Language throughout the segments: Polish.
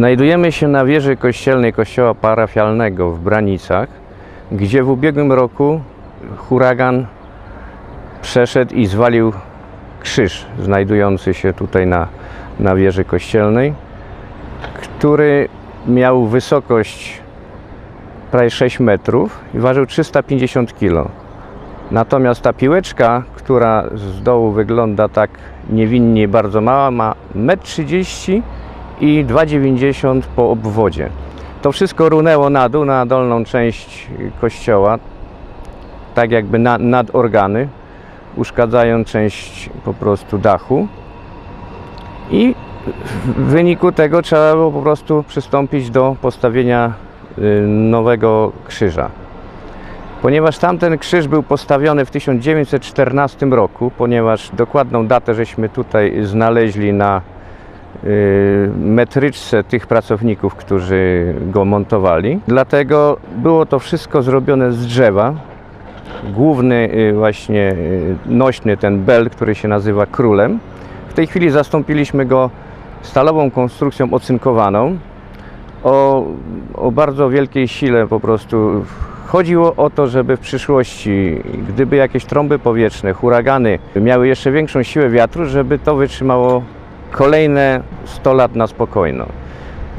Znajdujemy się na wieży kościelnej kościoła parafialnego w Branicach, gdzie w ubiegłym roku huragan przeszedł i zwalił krzyż znajdujący się tutaj na, na wieży kościelnej, który miał wysokość prawie 6 metrów i ważył 350 kg. Natomiast ta piłeczka, która z dołu wygląda tak niewinnie bardzo mała, ma 1,30 m i 2,90 m po obwodzie. To wszystko runęło na dół, na dolną część kościoła, tak jakby na, nad organy, uszkadzając część po prostu dachu. I w wyniku tego trzeba było po prostu przystąpić do postawienia y, nowego krzyża. Ponieważ tamten krzyż był postawiony w 1914 roku, ponieważ dokładną datę żeśmy tutaj znaleźli na metryczce tych pracowników, którzy go montowali. Dlatego było to wszystko zrobione z drzewa. Główny y, właśnie y, nośny ten bel, który się nazywa królem. W tej chwili zastąpiliśmy go stalową konstrukcją ocynkowaną o, o bardzo wielkiej sile po prostu. Chodziło o to, żeby w przyszłości, gdyby jakieś trąby powietrzne, huragany miały jeszcze większą siłę wiatru, żeby to wytrzymało kolejne 100 lat na spokojno.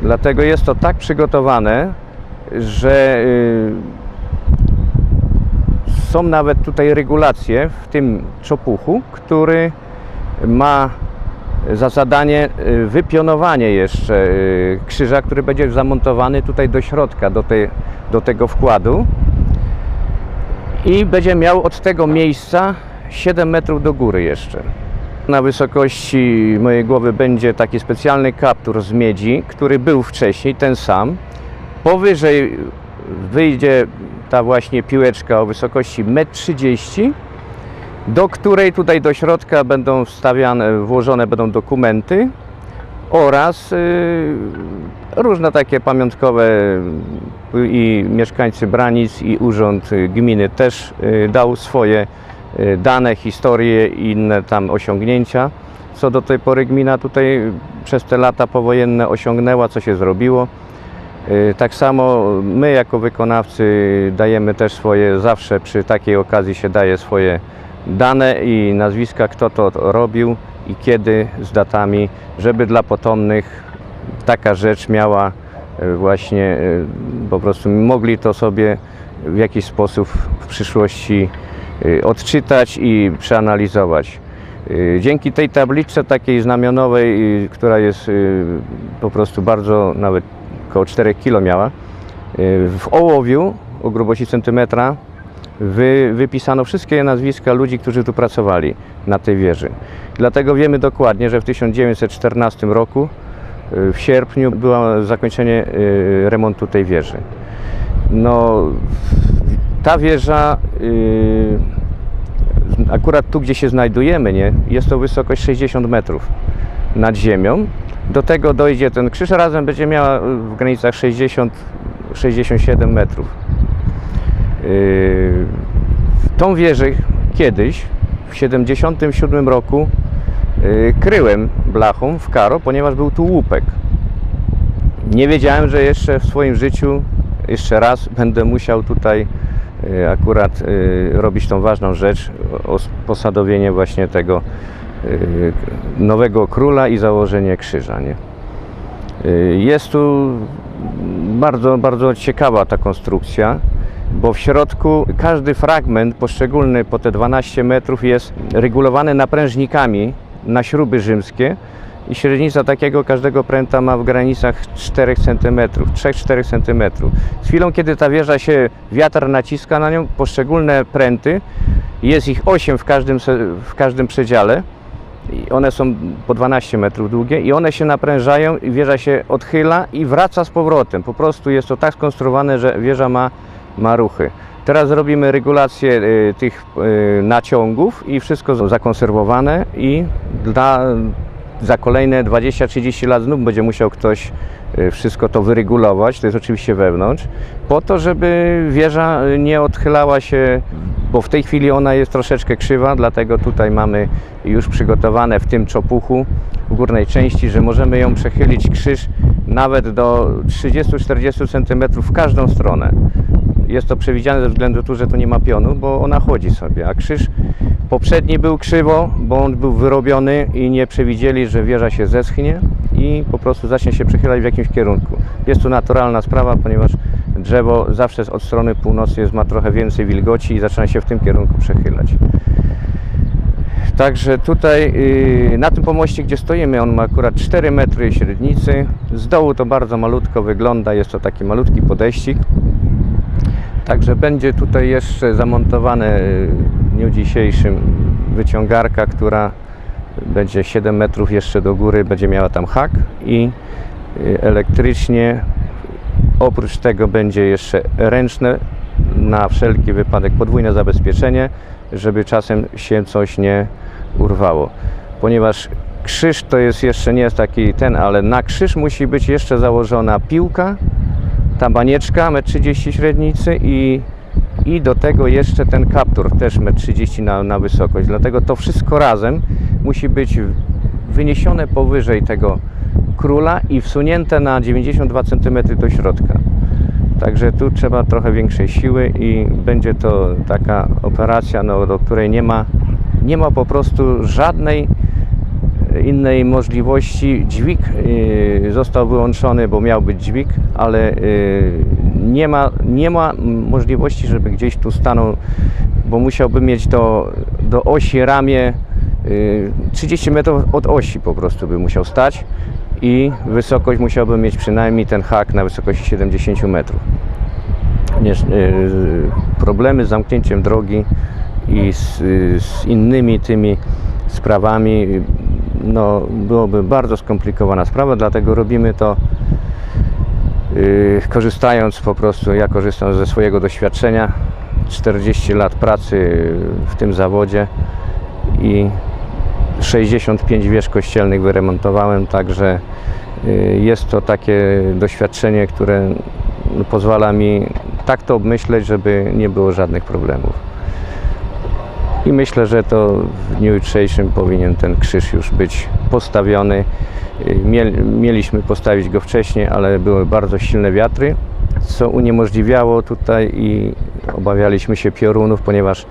Dlatego jest to tak przygotowane, że y, są nawet tutaj regulacje w tym czopuchu, który ma za zadanie y, wypionowanie jeszcze y, krzyża, który będzie zamontowany tutaj do środka, do, tej, do tego wkładu i będzie miał od tego miejsca 7 metrów do góry jeszcze. Na wysokości mojej głowy będzie taki specjalny kaptur z miedzi, który był wcześniej, ten sam. Powyżej wyjdzie ta właśnie piłeczka o wysokości 1,30 m do której tutaj do środka będą wstawiane, włożone będą dokumenty oraz y, różne takie pamiątkowe y, i mieszkańcy Branic i Urząd Gminy też y, dał swoje dane, historie i inne tam osiągnięcia. Co do tej pory gmina tutaj przez te lata powojenne osiągnęła, co się zrobiło. Y, Tak samo my jako wykonawcy dajemy też swoje, zawsze przy takiej okazji się daje swoje dane i nazwiska, kto to robił i kiedy z datami, żeby dla potomnych taka rzecz miała y, właśnie y, po prostu mogli to sobie w jakiś sposób w przyszłości y, odczytać i przeanalizować. Y, Dzięki tej tabliczce takiej znamionowej, y, która jest y, po prostu bardzo, nawet około 4 kg miała, y, w ołowiu o grubości centymetra wy, wypisano wszystkie nazwiska ludzi, którzy tu pracowali na tej wieży. Dlatego wiemy dokładnie, że w 1914 roku y, w sierpniu było zakończenie y, remontu tej wieży. No, ta wieża y, akurat tu, gdzie się znajdujemy, nie, jest to wysokość 60 metrów nad ziemią. Do tego dojdzie ten krzyż, razem będzie miała y, w granicach 60-67 metrów. Yy, Tą wieżę kiedyś, w 77 roku, yy, kryłem blachą w karo, ponieważ był tu łupek. Nie wiedziałem, że jeszcze w swoim życiu jeszcze raz będę musiał tutaj akurat y, robić tą ważną rzecz, posadowienie właśnie tego y, nowego króla i założenie krzyża. Nie? Y, Jest tu bardzo, bardzo ciekawa ta konstrukcja, bo w środku każdy fragment poszczególny po te 12 metrów jest regulowany naprężnikami na śruby rzymskie i średnica takiego każdego pręta ma w granicach 4 cm, 3-4 cm. Z chwilą, kiedy ta wieża się, wiatr naciska na nią, poszczególne pręty, jest ich 8 w każdym, w każdym przedziale, i one są po 12 metrów długie i one się naprężają i wieża się odchyla i wraca z powrotem. Po prostu jest to tak skonstruowane, że wieża ma, ma ruchy. Teraz zrobimy regulację y, tych y, naciągów i wszystko zakonserwowane i dla za kolejne 20-30 lat znów będzie musiał ktoś y, wszystko to wyregulować, to jest oczywiście wewnątrz, po to, żeby wieża y, nie odchylała się, bo w tej chwili ona jest troszeczkę krzywa, dlatego tutaj mamy już przygotowane w tym czopuchu w górnej części, że możemy ją przechylić krzyż nawet do 30-40 cm w każdą stronę. Jest to przewidziane ze względu tu, że tu nie ma pionu, bo ona chodzi sobie, a krzyż poprzedni był krzywo, bo on był wyrobiony i nie przewidzieli, że wieża się zeschnie i po prostu zacznie się przychylać w jakimś kierunku. Jest to naturalna sprawa, ponieważ drzewo zawsze od strony północy jest, ma trochę więcej wilgoci i zaczyna się w tym kierunku przechylać. Także tutaj yy, na tym pomoście, gdzie stoimy, on ma akurat 4 metry średnicy. Z dołu to bardzo malutko wygląda, jest to taki malutki podejścik. Także będzie tutaj jeszcze zamontowane y, w dniu dzisiejszym wyciągarka, która będzie 7 metrów jeszcze do góry, będzie miała tam hak i y, elektrycznie oprócz tego będzie jeszcze ręczne na wszelki wypadek podwójne zabezpieczenie, żeby czasem się coś nie urwało. Ponieważ krzyż to jest jeszcze nie jest taki ten, ale na krzyż musi być jeszcze założona piłka, ta banieczka 1,30 m średnicy i, i do tego jeszcze ten kaptur też 1,30 m na, na wysokość. Dlatego to wszystko razem musi być wyniesione powyżej tego króla i wsunięte na 92 cm do środka. Także tu trzeba trochę większej siły i będzie to taka operacja, no, do której nie ma, nie ma po prostu żadnej innej możliwości. Dźwig y, został wyłączony, bo miał być dźwig, ale y, nie ma, nie ma możliwości, żeby gdzieś tu stanął, bo musiałby mieć do, do osi ramię y, 30 metrów od osi po prostu by musiał stać i wysokość musiałby mieć przynajmniej ten hak na wysokości 70 metrów. Y, problemy z zamknięciem drogi i z, z innymi tymi sprawami no, byłoby bardzo skomplikowana sprawa, dlatego robimy to yy, korzystając po prostu, ja korzystam ze swojego doświadczenia, 40 lat pracy w tym zawodzie i 65 wież kościelnych wyremontowałem, także yy, jest to takie doświadczenie, które pozwala mi tak to obmyśleć, żeby nie było żadnych problemów. I myślę, że to w dniu jutrzejszym powinien ten krzyż już być postawiony. Y, Miel, mieliśmy postawić go wcześniej, ale były bardzo silne wiatry, co uniemożliwiało tutaj i obawialiśmy się piorunów, ponieważ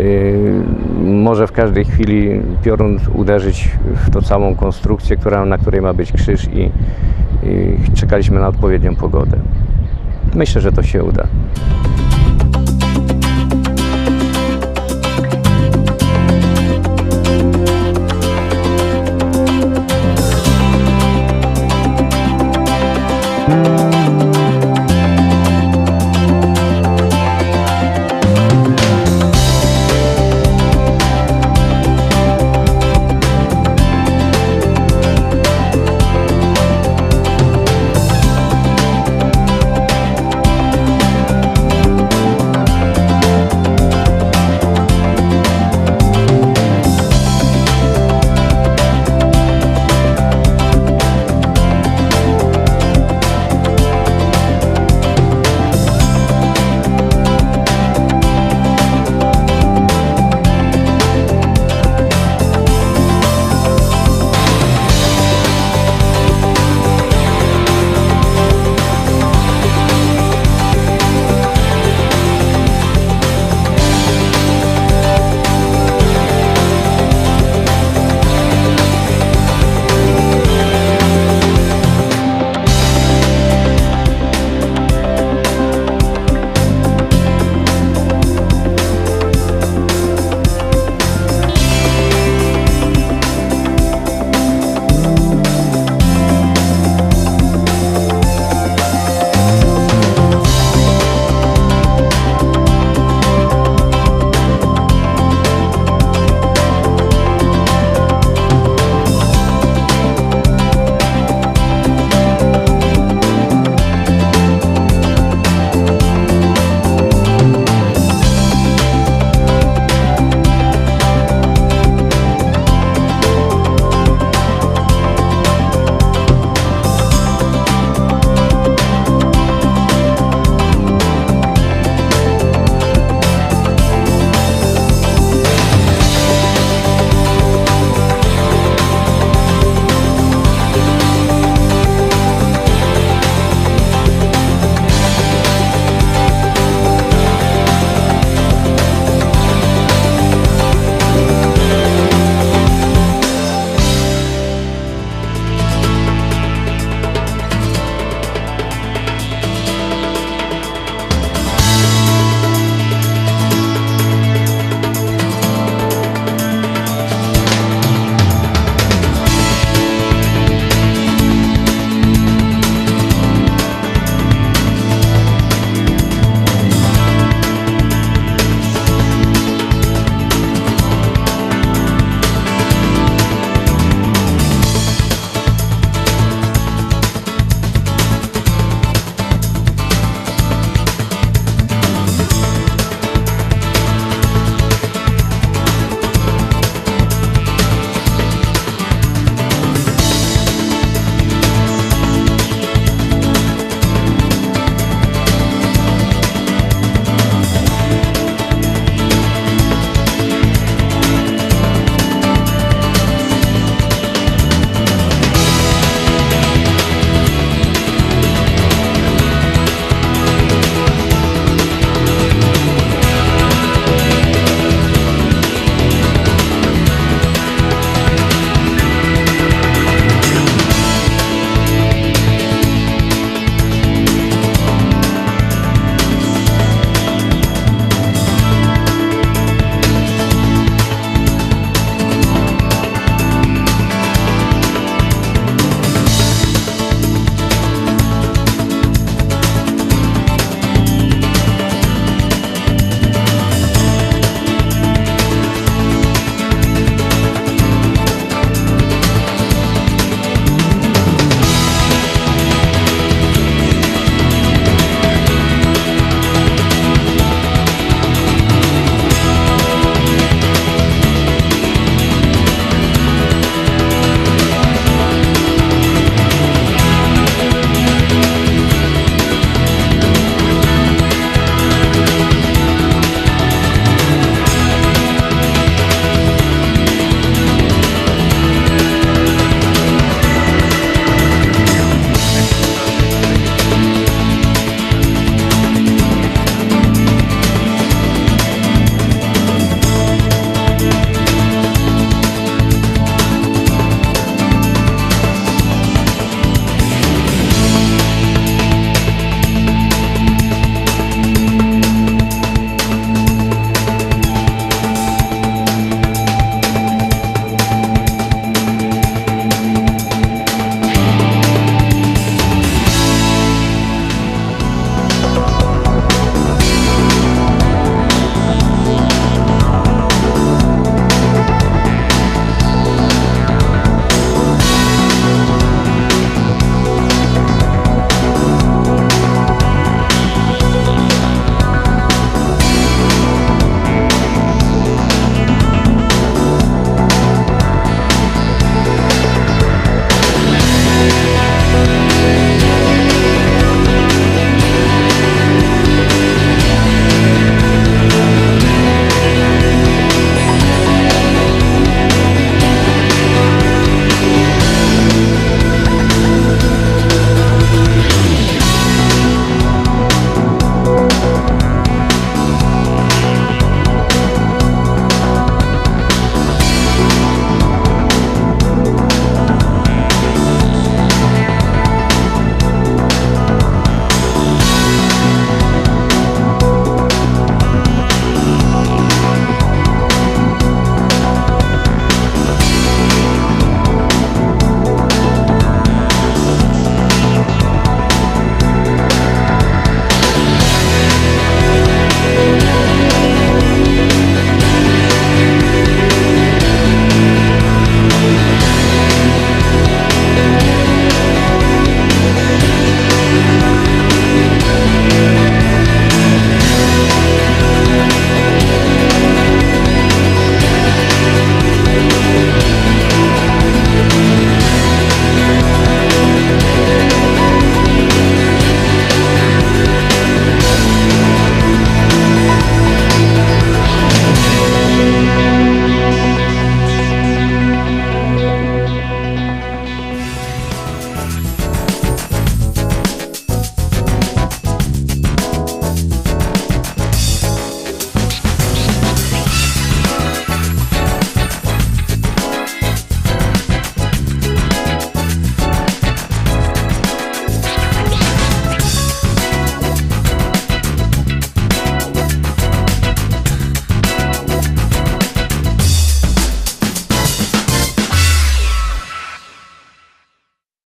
y, może w każdej chwili piorun uderzyć w tą całą konstrukcję, która, na której ma być krzyż i, i czekaliśmy na odpowiednią pogodę. Myślę, że to się uda.